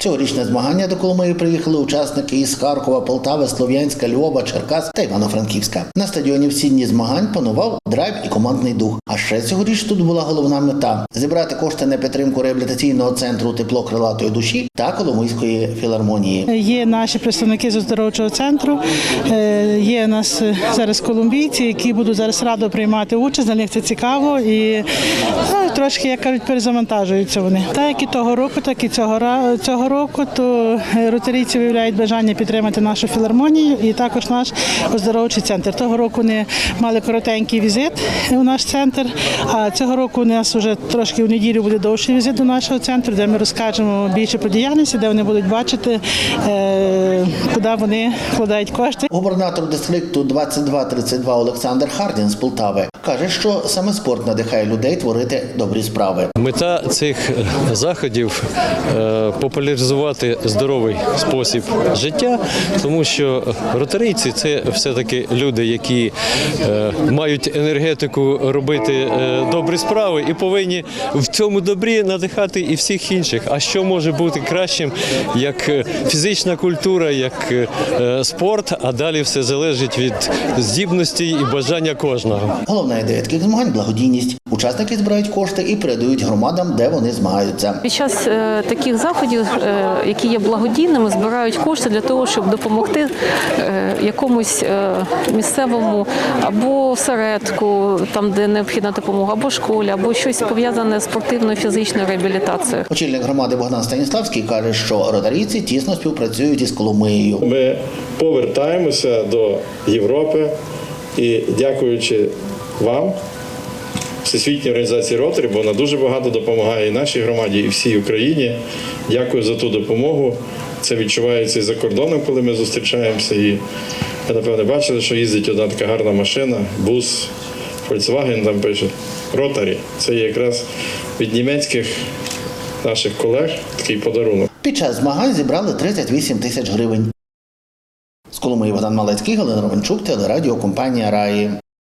Цьогорічне змагання до Коломиї приїхали учасники із Харкова, Полтави, Слов'янська, Львова, Черкас та Івано-Франківська. На стадіоні в сінні змагань панував драйв і командний дух. А ще цьогоріч тут була головна мета зібрати кошти на підтримку реабілітаційного центру тепло крилатої душі та Коломийської філармонії. Є наші представники з оздоровчого центру, е, є у нас е, зараз колумбійці, які будуть зараз радо приймати участь. Для них це цікаво і ну, трошки, як кажуть, перезавантажуються вони. Так як і того року, так і цього цього року, то е, ротарійці виявляють бажання підтримати нашу філармонію і також наш оздоровчий центр. Того року вони мали коротенький візит у наш центр. А цього року у нас вже трошки у неділю буде довший візит до нашого центру, де ми розкажемо більше про діяльність, де вони будуть бачити, е, куди вони вкладають кошти. Губернатор дистрикту 2232 Олександр Хардін з Полтави каже, що саме спорт надихає людей творити добрі справи. Мета цих е, заходів е, популяризувати здоровий спосіб життя, тому що ротарійці це все-таки люди, які е, мають енергетику робити е, добрі справи і повинні в цьому добрі надихати і всіх інших. А що може бути кращим, як е, фізична культура, як спорт, а далі все залежить від здібності і бажання кожного. Головна ідея таких змагань благодійність. Учасники збирають кошти і передають громадам, де вони змагаються. Під час е, таких заходів, е, які є благодійними, збирають кошти для того, щоб допомогти е, якомусь е, місцевому або осередку, там де необхідна допомога, або школі, або щось пов'язане з спортивною фізичною реабілітацією. Очільник громади Богдан Станіславський каже, що ротарійці тісно співпрацюють із Коломиєю. Ми повертаємося до Європи і дякуючи вам, Всесвітній організації Ротary, бо вона дуже багато допомагає і нашій громаді, і всій Україні. Дякую за ту допомогу. Це відчувається і за кордоном, коли ми зустрічаємося. І ви, напевне, бачили, що їздить одна така гарна машина, бус, Volkswagen там пише. Ротарі. Це якраз від німецьких наших колег такий подарунок. Під час змагань зібрали 38 тисяч гривень. З Коломиї Богдан Малецький, Галина Романчук, телерадіокомпанія Раї.